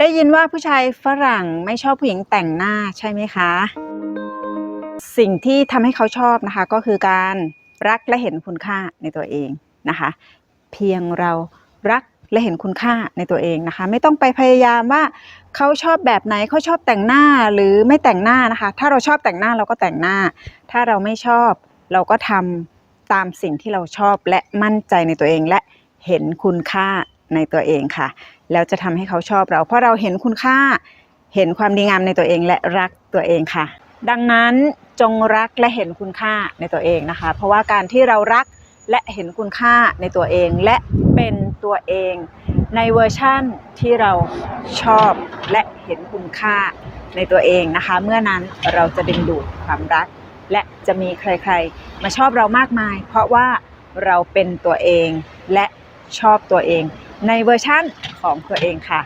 ได้ยินว่าผู้ชายฝรั่งไม่ชอบผู้หญิงแต่งหน้าใช่ไหมคะ สิ่งที่ทำให้เขาชอบนะคะ ก็คือการรักและเห็นคุณค่าในตัวเองนะคะ เพียงเรารักและเห็นคุณค่าในตัวเองนะคะ ไม่ต้องไปพยายามว่าเขาชอบแบบไหนเขาชอบแต่งหน้าหรือไม่แต่งหน้านะคะ ถ้าเราชอบแต่งหน้าเราก็แต่งหน้า ถ้าเราไม่ชอบเราก็ทำตามสิ่งที่เราชอบและมั่นใจในตัวเองและเห็นคุณค่าในตัวเองค่ะ แล้วจะทำให้เขาชอบเรา เพราะเราเห็นคุณค่า เห็นความดีงามในตัวเองและรักตัวเองค่ะ ดังนั้นจงรักและเห็นคุณค่าในตัวเองนะคะ เพราะว่าการที่เรารักและเห็นคุณค่าในตัวเอง และเป็นตัวเองในเวอร์ชั่นที่เราชอบและเห็นคุณค่าในตัวเองนะคะ เมื่อนั้นเราจะดึงดูดความรัก และจะมีใครๆ มาชอบเรามากมาย เพราะว่าเราเป็นตัวเองและชอบตัวเอง ในเวอร์ชั่นของตัวเองค่ะ